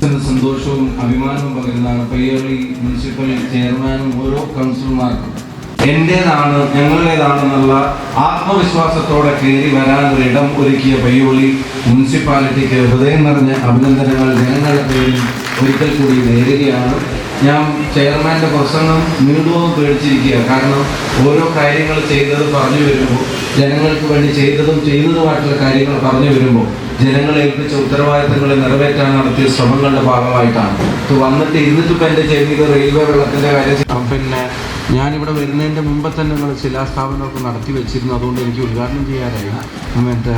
സന്തോഷവും അഭിമാനവും പകരുന്നതാണ് പയ്യോളി മുനിസിപ്പൽ ചെയർമാനും ഓരോ കൗൺസിലർമാർക്കും എന്റേതാണ് ഞങ്ങളുടേതാണെന്നുള്ള ആത്മവിശ്വാസത്തോടെ കയറി ഇടം ഒരുക്കിയ പയ്യോളി മുനിസിപ്പാലിറ്റിക്ക് ഹൃദയം നിറഞ്ഞ അഭിനന്ദനങ്ങൾ ജനങ്ങളുടെ പേരിൽ ഒരിക്കൽ കൂടി നേരുകയാണ്. ഞാൻ ചെയർമാന്റെ പ്രസംഗം നീണ്ടുവോ പേടിച്ചിരിക്കുക കാരണം ഓരോ കാര്യങ്ങൾ ചെയ്തത് പറഞ്ഞു വരുമ്പോൾ ജനങ്ങൾക്ക് വേണ്ടി ചെയ്തതും ചെയ്തതുമായിട്ടുള്ള കാര്യങ്ങൾ പറഞ്ഞു വരുമ്പോൾ ജനങ്ങളെ ഏൽപ്പിച്ച ഉത്തരവാദിത്തങ്ങളെ നിറവേറ്റാൻ നടത്തിയ ശ്രമങ്ങളുടെ ഭാഗമായിട്ടാണ്. ഇത് വന്നിട്ട് ഇപ്പം എന്റെ ചെയ്തത് റെയിൽവേ വെള്ളത്തിന്റെ കാര്യം പിന്നെ ഞാനിവിടെ വരുന്നതിന്റെ മുമ്പ് തന്നെ നിങ്ങൾ ശിലാസ്ഥാപനമൊക്കെ നടത്തി വെച്ചിരുന്നു. അതുകൊണ്ട് എനിക്ക് ഉദ്ഘാടനം ചെയ്യാനായി. മറ്റേ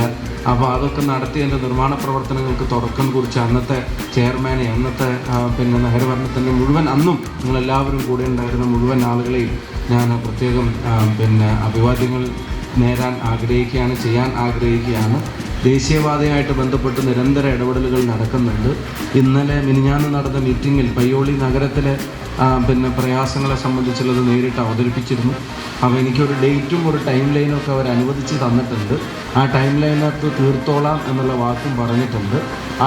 അപ്പോൾ അതൊക്കെ നടത്തി എന്റെ നിർമ്മാണ പ്രവർത്തനങ്ങൾക്ക് തുടക്കം കുറിച്ച് അന്നത്തെ ചെയർമാനെ അന്നത്തെ പിന്നെ നഗരഭരണത്തിന്റെ മുഴുവൻ അന്നും നിങ്ങളെല്ലാവരും കൂടെ ഉണ്ടായിരുന്ന മുഴുവൻ ആളുകളെയും ഞാൻ പ്രത്യേകം പിന്നെ അഭിവാദ്യങ്ങൾ നേരാൻ ആഗ്രഹിക്കുകയാണ് ചെയ്യാൻ ആഗ്രഹിക്കുകയാണ്. ദേശീയപാതയുമായിട്ട് ബന്ധപ്പെട്ട് നിരന്തര ഇടപെടലുകൾ നടക്കുന്നുണ്ട്. ഇന്നലെ മിനിഞ്ഞാന്ന് നടന്ന മീറ്റിങ്ങിൽ പയ്യോളി നഗരത്തിലെ പിന്നെ പ്രയാസങ്ങളെ സംബന്ധിച്ചുള്ളത് നേരിട്ട് അവതരിപ്പിച്ചിരുന്നു. അപ്പോൾ എനിക്കൊരു ഡേറ്റും ഒരു ടൈം ലൈനും ഒക്കെ അവർ അനുവദിച്ച് തന്നിട്ടുണ്ട്. ആ ടൈം ലൈനകത്ത് തീർത്തോളാം എന്നുള്ള വാക്കും പറഞ്ഞിട്ടുണ്ട്.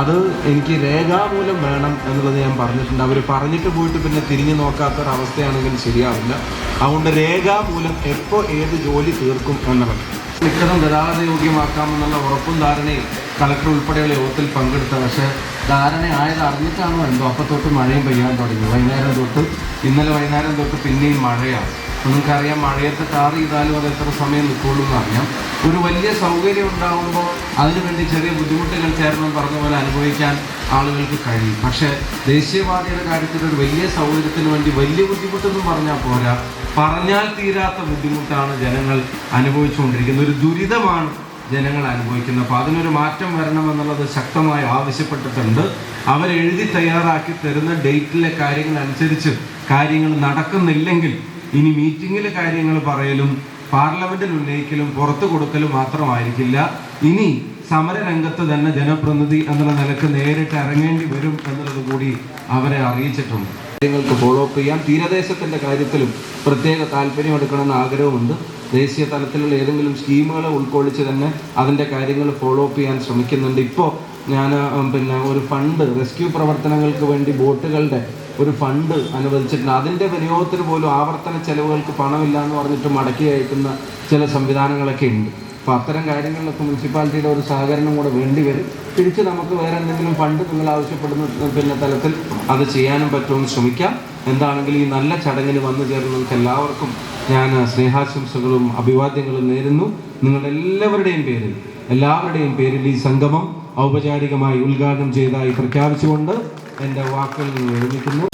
അത് എനിക്ക് രേഖാമൂലം വേണം എന്നുള്ളത് ഞാൻ പറഞ്ഞിട്ടുണ്ട്. അവർ പറഞ്ഞിട്ട് പോയിട്ട് പിന്നെ തിരിഞ്ഞു നോക്കാത്തൊരവസ്ഥയാണെങ്കിൽ ശരിയാവില്ല. അതുകൊണ്ട് രേഖാമൂലം എപ്പോൾ ഏത് ജോലി തീർക്കും എന്നുള്ളത് മിക്കതും ഗതാഗത യോഗ്യമാക്കാമെന്നുള്ള ഉറപ്പും ധാരണയിൽ കളക്ടർ ഉൾപ്പെടെയുള്ള യോഗത്തിൽ പങ്കെടുത്ത പക്ഷേ ധാരണയായത് അറിഞ്ഞിട്ടാണോ എന്തോ? അപ്പം തൊട്ട് മഴയും പെയ്യാൻ തുടങ്ങി. വൈകുന്നേരം തൊട്ട് ഇന്നലെ വൈകുന്നേരം തൊട്ട് പിന്നെയും മഴയാണ്. നിങ്ങൾക്കറിയാം മഴയത്ത് കാർ ചെയ്താലും അത് എത്ര സമയം നിൽക്കുള്ളൂ എന്നറിയാം ഒരു വലിയ സൗകര്യം ഉണ്ടാകുമ്പോൾ അതിനുവേണ്ടി ചെറിയ ബുദ്ധിമുട്ടുകൾ ചേർന്നും പറഞ്ഞ പോലെ അനുഭവിക്കാൻ ആളുകൾക്ക് കഴിയും. പക്ഷേ ദേശീയപാതയുടെ കാര്യത്തിൽ ഒരു വലിയ സൗകര്യത്തിന് വേണ്ടി വലിയ ബുദ്ധിമുട്ടൊന്നും പറഞ്ഞാൽ പോരാ. പറഞ്ഞാൽ തീരാത്ത ബുദ്ധിമുട്ടാണ് ജനങ്ങൾ അനുഭവിച്ചുകൊണ്ടിരിക്കുന്നത്. ഒരു ദുരിതമാണ് ജനങ്ങൾ അനുഭവിക്കുന്നത്. അപ്പോൾ അതിനൊരു മാറ്റം വരണമെന്നുള്ളത് ശക്തമായി ആവശ്യപ്പെട്ടിട്ടുണ്ട്. അവരെഴുതി തയ്യാറാക്കി തരുന്ന ഡേറ്റിലെ കാര്യങ്ങളനുസരിച്ച് കാര്യങ്ങൾ നടക്കുന്നില്ലെങ്കിൽ ഇനി മീറ്റിങ്ങിലെ കാര്യങ്ങൾ പറയലും പാർലമെന്റിൽ ഉന്നയിക്കലും പുറത്തു കൊടുക്കലും മാത്രമായിരിക്കില്ല. ഇനി സമരരംഗത്ത് തന്നെ ജനപ്രതിനിധി എന്നുള്ള നിലയ്ക്ക് നേരിട്ട് ഇറങ്ങേണ്ടി വരും എന്നുള്ളത് കൂടി അവരെ അറിയിച്ചിട്ടുണ്ട്. കാര്യങ്ങൾക്ക് ഫോളോ അപ്പ് ചെയ്യാം. തീരദേശത്തിന്റെ കാര്യത്തിലും പ്രത്യേക താല്പര്യം എടുക്കണമെന്ന് ആഗ്രഹമുണ്ട്. ദേശീയ തലത്തിലുള്ള ഏതെങ്കിലും സ്കീമുകളെ ഉൾക്കൊള്ളിച്ച് തന്നെ അതിന്റെ കാര്യങ്ങൾ ഫോളോ അപ്പ് ചെയ്യാൻ ശ്രമിക്കുന്നുണ്ട്. ഇപ്പോൾ ഞാൻ പിന്നെ ഒരു ഫണ്ട് റെസ്ക്യൂ പ്രവർത്തനങ്ങൾക്ക് വേണ്ടി ബോട്ടുകളുടെ ഒരു ഫണ്ട് അനുവദിച്ചിട്ടുണ്ട്. അതിന്റെ വിനിയോഗത്തിന് പോലും ആവർത്തന ചെലവുകൾക്ക് പണമില്ല എന്ന് പറഞ്ഞിട്ട് മടക്കി അയക്കുന്ന ചില സംവിധാനങ്ങളൊക്കെ ഉണ്ട്. അപ്പോൾ അത്തരം കാര്യങ്ങളിലൊക്കെ മുനിസിപ്പാലിറ്റിയുടെ ഒരു സഹകരണം കൂടെ വേണ്ടി വരും. തിരിച്ച് നമുക്ക് വേറെ എന്തെങ്കിലും ഫണ്ട് നിങ്ങൾ ആവശ്യപ്പെടുന്ന പിന്നെ തലത്തിൽ അത് ചെയ്യാനും പറ്റുമെന്ന് ശ്രമിക്കാം. എന്താണെങ്കിലും ഈ നല്ല ചടങ്ങിൽ വന്നു ചേർന്നവർക്ക് എല്ലാവർക്കും ഞാൻ സ്നേഹാശംസകളും അഭിവാദ്യങ്ങളും നേരുന്നു. നിങ്ങളുടെ എല്ലാവരുടെയും പേരിൽ എല്ലാവരുടെയും പേരിൽ ഈ സംഗമം ഔപചാരികമായി ഉദ്ഘാടനം ചെയ്തതായി പ്രഖ്യാപിച്ചുകൊണ്ട് എന്റെ വാക്കുകൾ വിരമിക്കുന്നു